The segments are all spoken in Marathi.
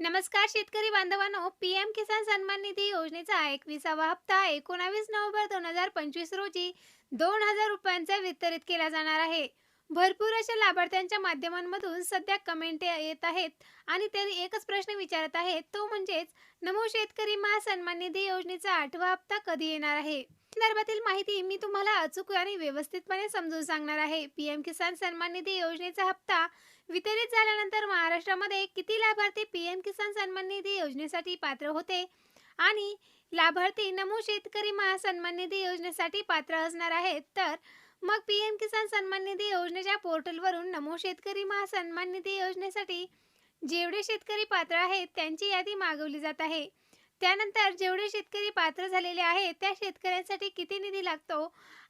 नमस्कार शेतकरी बांधवांनो. पी एम किसान सन्मान निधी योजनेचा एकविसावा हप्ता एकोणावीस नोव्हेंबर दोन हजार पंचवीस रोजी दोन हजार रुपयांचा वितरित केला जाणार आहे. भरपूर अशा लाभार्थ्यांच्या माध्यमांमधून सध्या कमेंट येत आहेत आणि ते एकच प्रश्न विचारत आहेत. तो म्हणजेच नमो शेतकरी महासन्मान निधी योजनेचा आठवा हप्ता कधी येणार आहे? संदर्भातील माहिती मी तुम्हाला अचूक आणि व्यवस्थितपणे समजून सांगणार आहे. पी एम किसान सन्मान निधी योजनेचा हप्ता वितरित झाल्यानंतर महाराष्ट्रामध्ये किती लाभार्थी पी एम किसान सन्मान निधी योजनेसाठी पात्र होते? आणि लाभार्थी नमो शेतकरी महासन्मान निधी योजनेसाठी पात्र असणार आहेत? तर मग पी एम किसान सन्मान निधी योजनेच्या पोर्टलवरून नमो शेतकरी महासन्मान निधी योजनेसाठी जेवढे शेतकरी पात्र आहेत त्यांची यादी मागवली जात आहे. त्यानंतर जेवढे शेतकरी पात्र झालेले आहेत त्या शेतकऱ्यांसाठी किती निधी लागतो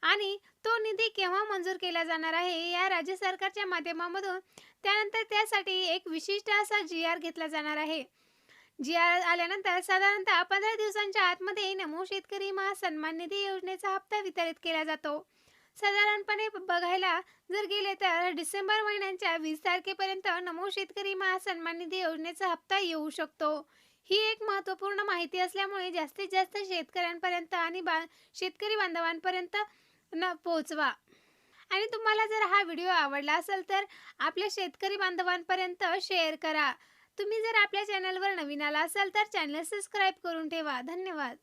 आणि तो निधी केव्हा मंजूर केला जाणार आहे या राज्य सरकारच्या माध्यमामधून त्यानंतर त्यासाठी एक विशिष्ट असा जी आर घेतला जाणार आहे. जी आर आल्यानंतर साधारणतः पंधरा दिवसांच्या आतमध्ये नमो शेतकरी महासन्मान निधी योजनेचा हप्ता वितरित केला जातो. साधारणपणे बघायला जर गेले तर डिसेंबर महिन्याच्या वीस तारखेपर्यंत नमो शेतकरी महासन्मान निधी योजनेचा हप्ता येऊ शकतो. ही एक महत्त्वपूर्ण माहिती असल्यामुळे जास्तीत जास्त शेतकऱ्यांपर्यंत आणि बा शेतकरी बांधवांपर्यंत न पोहोचवा. आणि तुम्हाला जर हा व्हिडिओ आवडला असेल तर आपल्या शेतकरी बांधवांपर्यंत शेअर करा. तुम्ही जर आपल्या चॅनलवर नवीन आला असाल तर चॅनल सबस्क्राईब करून ठेवा. धन्यवाद.